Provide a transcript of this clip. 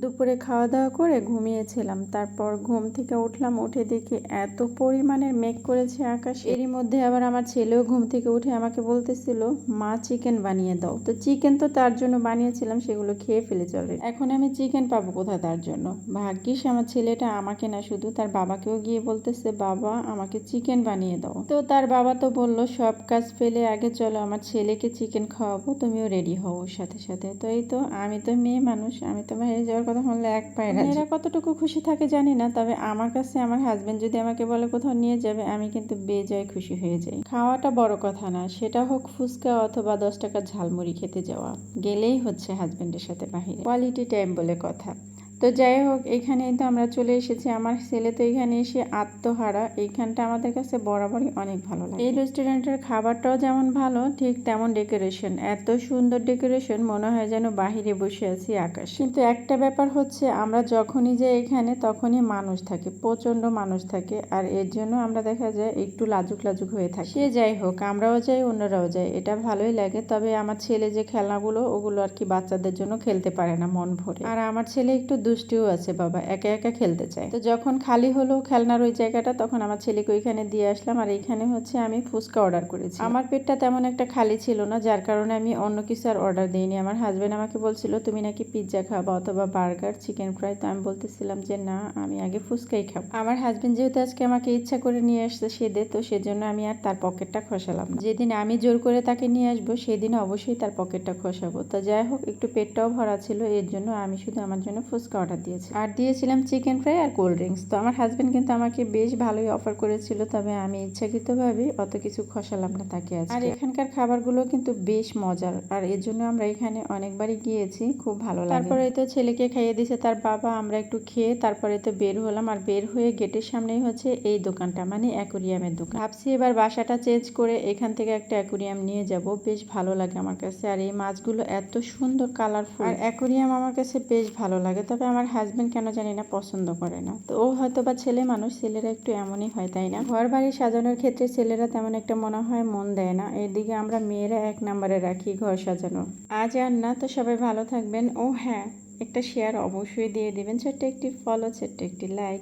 দুপুরে খাওয়া দাওয়া করে ঘুমিয়েছিলাম। তারপর ঘুম থেকে উঠলাম, উঠে দেখি এত পরিমাণের মেঘ করেছে আকাশ। এরই মধ্যে আবার আমার ছেলেও ঘুম থেকে উঠে আমাকে বলতেছিল, মা, চিকেন বানিয়ে দাও। তো চিকেন তো তার জন্য বানিয়েছিলাম, সেগুলো খেয়ে ফেলে চলে এখন আমি চিকেন পাবো কোথায় তার জন্য? ভাগ্যিস আমার ছেলেটা আমাকে না, শুধু তার বাবাকেও গিয়ে বলতেছে, বাবা, আমাকে চিকেন বানিয়ে দাও। তো তার বাবা তো বলল, সব কাজ ফেলে আগে চলো, আমার ছেলেকে চিকেন খাওয়াবো, তুমিও রেডি হও। সাথে সাথে, তো এই তো, আমি তো মেয়ে মানুষ, আমি তো বাইরে যাওয়ার কথা শুনলে এক পায়ে রাজি। এরা কতটুকু খুশি থাকে জানি না, তবে আমার কাছে আমার হাজবেন্ড যদি আমাকে বলে কোথাও নিয়ে যাবে, আমি কিন্তু বেজায় খুশি হয়ে যাই। খাওয়াটা বড় কথা না, সেটা হোক ফুচকা অথবা দশ টাকার ঝালমুড়ি খেতে যাওয়া। গেলেই হচ্ছে হাজবেন্ডের সাথে বাহিরে। কোয়ালিটি টাইম বলে কথা। তো যাই হোক, এখানেই তো আমরা চলে এসেছি। আমার ছেলে তো এখানে এসে আত্মহারা। এইখানটা আমাদের কাছে বরাবরই অনেক ভালো লাগে। এই রেস্টুরেন্টের খাবারটাও যেমন ভালো, ঠিক তেমন ডেকোরেশন। এত সুন্দর ডেকোরেশন, মনে হয় যেন বাহিরে বসে আছি আকাশ। কিন্তু একটা ব্যাপার হচ্ছে, আমরা যখনই যাই এখানে, তখনই মানুষ থাকে প্রচণ্ড মানুষ থাকে। আর এর জন্য আমরা দেখা যায়, একটু লাজুক লাজুক হয়ে থাকি। সে যাই হোক, আমরাও যাই, অন্যরাও যাই, এটা ভালোই লাগে। তবে আমার ছেলে যে খেলনাগুলো, ওগুলো আর কি বাচ্চাদের জন্য খেলতে পারে না মন ভরে। আর আমার ছেলে একটু দুষ্টিও আছে বাবা, একা একা খেলতে চায়। তো যখন খালি হলো খেলনার ওই জায়গাটা, তখন আমার ছেলেকে ওইখানে দিয়ে আসলাম আর এখানে হচ্ছে আমি ফুচকা অর্ডার করেছি। আমার পেটটা তেমন একটা খালি ছিল না, যার কারণে আমি অন্য কিছু আর অর্ডার দিইনি। আমার হাজবেন্ড আমাকে বলছিল, তুমি নাকি পিৎজা খাবা অথবা বার্গার চিকেন ফ্রাই তো আমি বলতেছিলাম যে, না, আমি আগে ফুচকাই খাব। আমার হাজবেন্ড যেহেতু আজকে আমাকে ইচ্ছা করে নিয়ে আসছে সেদে, তো সেজন্য আমি আর তার পকেটটা খসালাম যেদিন আমি জোর করে তাকে নিয়ে আসব, সেদিন অবশ্যই তার পকেটটা খসাবো। তো যাই হোক, একটু পেটটাও ভরা ছিল, এর জন্য আমি শুধু আমার জন্য ফুচকা অর্ডার দিয়েছি আর দিয়েছিলাম চিকেন ফ্রাই আর কোল্ড ড্রিঙ্কস তো আমার হাজবেন্ড কিন্তু আমাকে বেশ ভালোই অফার করেছিল, তবে আমি ইচ্ছাকৃতভাবে অত কিছু খসালাম না তাকে আজকে। আর এখানকার খাবারগুলো কিন্তু বেশ মজার, আর এর জন্য আমরা এখানে অনেকবারই গিয়েছি, খুব ভালো লাগে। তারপরে তো ছেলেকে খাইয়ে দিয়েছে তার বাবা, আমরা একটু খেয়ে তারপরে তো বের হলাম, আর বের হয়ে গেটের সামনেই হচ্ছে এই দোকানটা মানে অ্যাকোরিয়ামের দোকান। ভাবছি এবার বাসাটা চেঞ্জ করে এখান থেকে একটা অ্যাকোরিয়াম নিয়ে যাব, বেশ ভালো লাগে আমার কাছে। আর এই মাছগুলো এত সুন্দর কালারফুল আর অ্যাকোরিয়াম আমার কাছে বেশ ভালো লাগে, তবে আমার হাজব্যান্ড কেন জানি না পছন্দ করে না। তো ও হয়তো বা ছেলে মানুষ, ছেলেরা একটু এমনই হয়, তাই না? ঘর বাড়ি সাজানোর ক্ষেত্রে ছেলেরা তেমন একটা মনে হয় মন দেয় না। এদিকে আমরা মেয়েরা এক নাম্বারে রাখি ঘর সাজানো আজ আর না, তো সবাই ভালো থাকবেন। ও হ্যাঁ একটা শেয়ার অবশ্যই দিয়ে দিবেন। ছোট্ট একটি ফলো ছোট্ট একটি লাইক